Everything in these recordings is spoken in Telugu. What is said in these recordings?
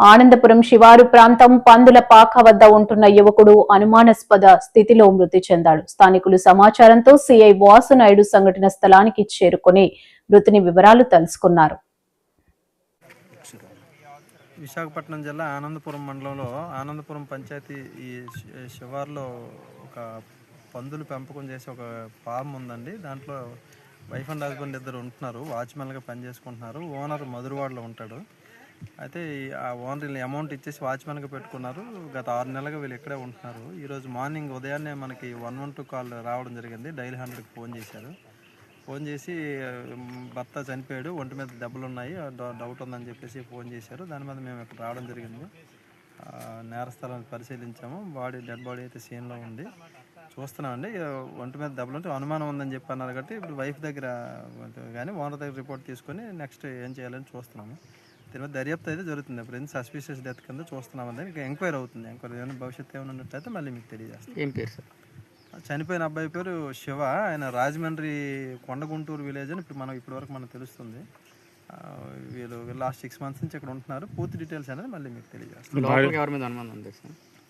ఆనందపురం శివారు ప్రాంతం పందుల పాక వద్ద ఉంటున్న యువకుడు అనుమానాస్పద స్థితిలో మృతి చెందాడు. స్థానికులు సమాచారంతో సిఐ వాసునాయుడు సంఘటన స్థలానికి చేరుకుని మృతిని వివరాలు తెలుసుకున్నారు. విశాఖపట్నం జిల్లా ఆనందపురం మండలంలో ఆనందపురం పంచాయతీ ఈ శివార్లో ఒక పందులు పెంపకం చేసే ఒక ఫామ్ ఉందండి. దాంట్లో వైఫ్ అండ్ హస్బెండ్ ఇద్దరు ఉంటున్నారు. వాచ్మెన్గా పనిచేసుకుంటున్నారు. ఓనర్ మధురవాడలో ఉంటాడు. అయితే ఈ- ఆ ఓనర్ అమౌంట్ ఇచ్చేసి వాచ్మెన్గా పెట్టుకున్నారు. గత ఆరు నెలలుగా వీళ్ళు ఇక్కడే ఉంటున్నారు. ఈరోజు మార్నింగ్ ఉదయాన్నే మనకి వన్ వన్ టూ కాల్ రావడం జరిగింది. డైల్ హండ్రెడ్కి ఫోన్ చేశారు. ఫోన్ చేసి భర్త చనిపోయాడు. ఒంటి మీద దెబ్బలు ఉన్నాయి. డౌ- డౌట్ ఉందని చెప్పేసి ఫోన్ చేశారు. దాని మీద మేము ఇక్కడ రావడం జరిగింది. నేరస్థలాన్ని పరిశీలించాము. బాడీ డెడ్ బాడీ అయితే సీన్లో ఉంది. చూస్తున్నామండి. అండి ఒంటి మీద దెబ్బలు ఉంటే అనుమానం ఉందని చెప్పి అన్నారు కాబట్టి ఇప్పుడు వైఫ్ దగ్గర కానీ ఓనర్ దగ్గర రిపోర్ట్ తీసుకొని నెక్స్ట్ ఏం చేయాలని చూస్తున్నాము. దీని మీద దర్యాప్తు అయితే జరుగుతుంది. ఇప్పుడు ఎందుకు సస్పీషియస్ డెత్ కింద చూస్తున్నామని ఇంకా ఎంక్వైరీ అవుతుంది. ఎంక్వైరీ ఏమైనా భవిష్యత్తు ఏమైనా ఉన్నట్టయితే మళ్ళీ మీకు తెలియజేస్తాం. ఏం పేరు సార్? చనిపోయిన అబ్బాయి పేరు శివ. ఆయన రాజమండ్రి కొండగుంటూరు విలేజ్ అని ఇప్పుడు మనం ఇప్పటి వరకు మనకు తెలుస్తుంది. వీళ్ళు లాస్ట్ సిక్స్ మంత్స్ నుంచి ఇక్కడ ఉంటున్నారు. పూర్తి డీటెయిల్స్ అనేది మళ్ళీ మీకు తెలియజేస్తాం.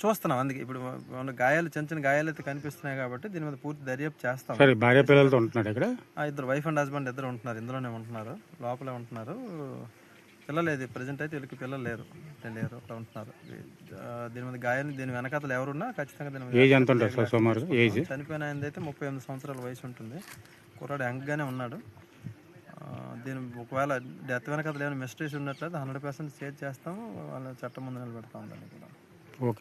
చూస్తున్నాం. అందుకే ఇప్పుడు మన గాయాలు చిన్న చిన్న గాయాలు అయితే కనిపిస్తున్నాయి కాబట్టి దీని మీద పూర్తి దర్యాప్తు చేస్తాం. సరే భార్య పిల్లలతో ఉంటున్నాడు ఇక్కడ? ఆ ఇద్దరు వైఫ్ అండ్ హస్బెండ్ ఇద్దరు ఉంటున్నారు. ఇందులోనే ఉంటున్నారు. లోపలే ఉంటున్నారు. పిల్లలు లేదు ప్రజెంట్ అయితే వీళ్ళకి పిల్లలు లేరు. లేరు అక్కడ ఉంటున్నారు. దీని మీద గాయాలు దీని వెనకాతలు ఎవరున్నా ఖచ్చితంగా దీని మీద ఏజ్ ఎంత ఉంటుంది సార్ సుమారు ఏజ్? చనిపోయిన ఆయన అయితే ముప్పై ఎనిమిది సంవత్సరాల వయసు ఉంటుంది. కుర్రాడు యంగ్గానే ఉన్నాడు. దీని ఒకవేళ డెత్ వెనకాతలు ఏమైనా మిస్టేక్స్ ఉన్నట్లయితే హండ్రెడ్ పర్సెంట్ చేజ్ చేస్తాము. వాళ్ళ చట్టం ముందు నిలబెడతాం దాన్ని కూడా. ఓకే.